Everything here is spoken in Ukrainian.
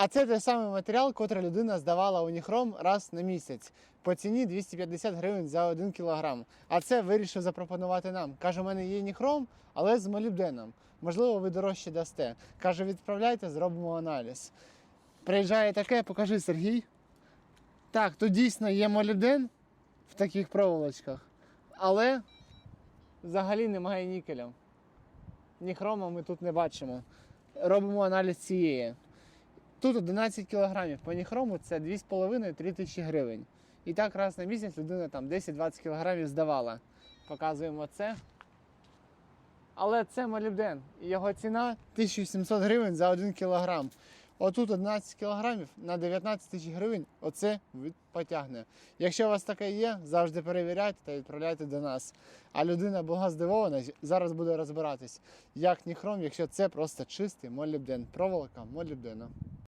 А це той самий матеріал, котрий людина здавала у Ніхром раз на місяць по ціні 250 гривень за 1 кілограм. А це вирішив запропонувати нам. Каже, у мене є Ніхром, але з молібденом. Можливо, ви дорожче дасте. Каже, відправляйте, зробимо аналіз. Приїжджає таке, покажи Сергій. Так, тут дійсно є молібден в таких проволочках, але взагалі немає нікеля. Ні хрома ми тут не бачимо. Робимо аналіз цієї. Тут 11 кілограмів по ніхрому це 2,5-3 тисячі гривень. І так раз на місяць людина там 10-20 кілограмів здавала. Показуємо це. Але це молібден. Його ціна 1700 гривень за 1 кілограм. Отут 11 кілограмів на 19 тисяч гривень оце потягне. Якщо у вас таке є, завжди перевіряйте та відправляйте до нас. А людина була здивована, зараз буде розбиратись, як ніхром, якщо це просто чистий молібден, проволока молібдена.